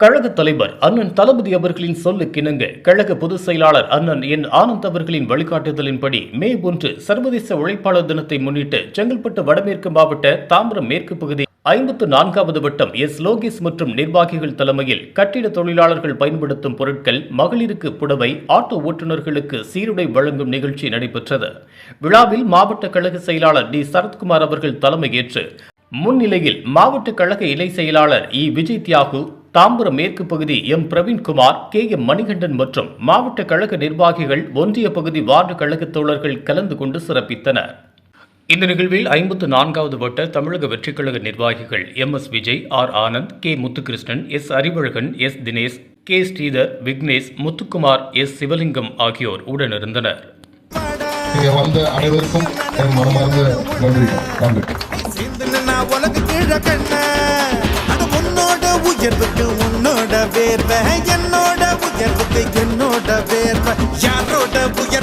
கழக தலைவர் அண்ணன் தளபதி அவர்களின் சொல்லுக்கிணங்க கழக பொதுச் செயலாளர் அண்ணன் என் ஆனந்த் அவர்களின் வழிகாட்டுதலின்படி மே ஒன்று சர்வதேச உழைப்பாளர் தினத்தை முன்னிட்டு செங்கல்பட்டு வடமேற்கு மாவட்ட தாம்பரம் மேற்கு பகுதி ஐம்பத்து நான்காவது வட்டம் எஸ் லோகேஷ் மற்றும் நிர்வாகிகள் தலைமையில் கட்டிட தொழிலாளர்கள் பயன்படுத்தும் பொருட்கள் மகளிருக்கு புடவை ஆட்டோ ஓட்டுநர்களுக்கு சீருடை வழங்கும் நிகழ்ச்சி நடைபெற்றது. விழாவில் மாவட்ட கழக செயலாளர் டி. சரத்குமார் அவர்கள் தலைமையேற்று. முன்னிலையில் மாவட்ட கழக இணை செயலாளர் இ. விஜய் தியாகு தாம்பரம் மேற்கு பகுதி M. Praveenkumar K. M. Manikandan மற்றும் மாவட்ட கழக நிர்வாகிகள் ஒன்றிய பகுதி வார்டு கழக தோழர்கள் கலந்து கொண்டு சிறப்பித்தனர். இந்த நிகழ்வில் ஐம்பத்து நான்காவது வட்ட தமிழக வெற்றிக் கழக நிர்வாகிகள் M. S. Vijay R. Anand K. Muthukrishnan S. Arivazhagan S. Dinesh K. Sridhar Vignesh Muthukumar S. Sivalingam ஆகியோர் உடனிருந்தனர். இங்க வந்த அனைவருக்கும் என் மனமார்ந்த நன்றி. நன்றி. சேர்ந்து நின்னா உலக கீழ கண்ண அது உன்னோட உயர்வுக்கு வேர்வை. என்னோட உயர்வுக்கு என்னோட வேர்வை. யாரோட உயர்